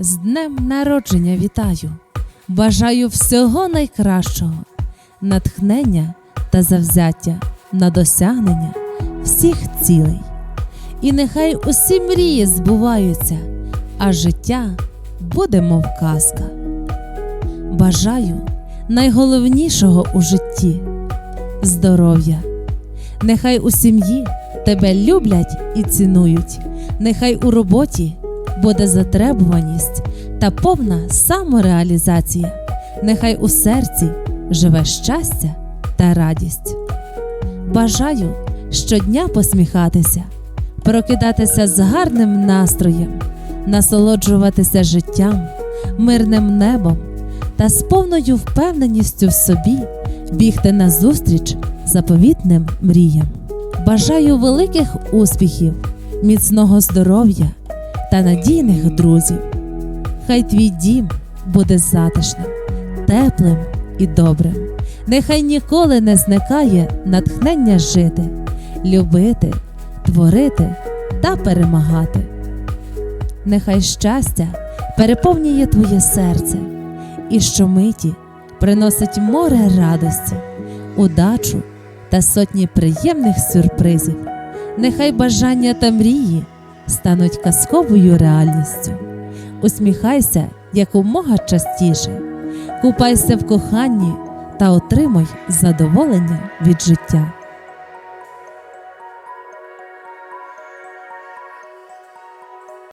З днем народження вітаю! Бажаю всього найкращого, натхнення та завзяття на досягнення всіх цілей. І нехай усі мрії збуваються, а життя буде мов казка. Бажаю найголовнішого у житті здоров'я. Нехай у сім'ї тебе люблять і цінують, нехай у роботі буде затребуваність та повна самореалізація, нехай у серці живе щастя та радість. Бажаю щодня посміхатися, прокидатися з гарним настроєм, насолоджуватися життям, мирним небом та з повною впевненістю в собі бігти назустріч заповітним мріям. Бажаю великих успіхів, міцного здоров'я та надійних друзів. Хай твій дім буде затишним, теплим і добрим. Нехай ніколи не зникає натхнення жити, любити, творити та перемагати. Нехай щастя переповнює твоє серце і щомиті приносить море радості, удачу та сотні приємних сюрпризів. Нехай бажання та мрії стануть казковою реальністю. Усміхайся якомога частіше, купайся в коханні та отримай задоволення від життя.